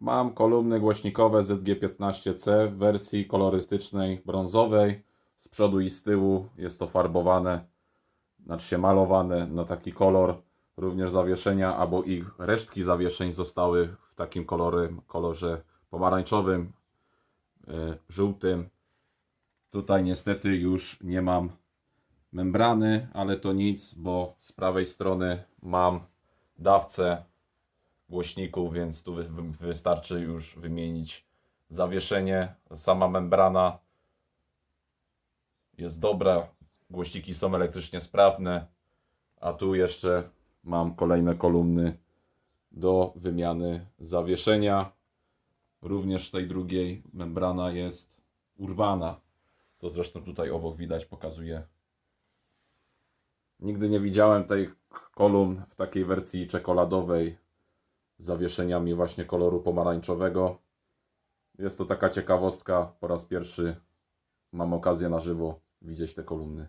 Mam kolumny głośnikowe ZG15C w wersji kolorystycznej brązowej. Z przodu i z tyłu jest to farbowane, znaczy się malowane na taki kolor. Również zawieszenia albo ich resztki zawieszeń zostały w takim kolory, kolorze pomarańczowym, y, żółtym. Tutaj niestety już nie mam membrany, ale to nic, bo z prawej strony mam dawcę głośników, więc tu wy- wy- wystarczy już wymienić zawieszenie. Sama membrana jest dobra, głośniki są elektrycznie sprawne, a tu jeszcze mam kolejne kolumny do wymiany zawieszenia. Również tej drugiej membrana jest urwana, co zresztą tutaj obok widać, pokazuje. Nigdy nie widziałem tej kolumn w takiej wersji czekoladowej zawieszeniami właśnie koloru pomarańczowego. Jest to taka ciekawostka. Po raz pierwszy mam okazję na żywo widzieć te kolumny.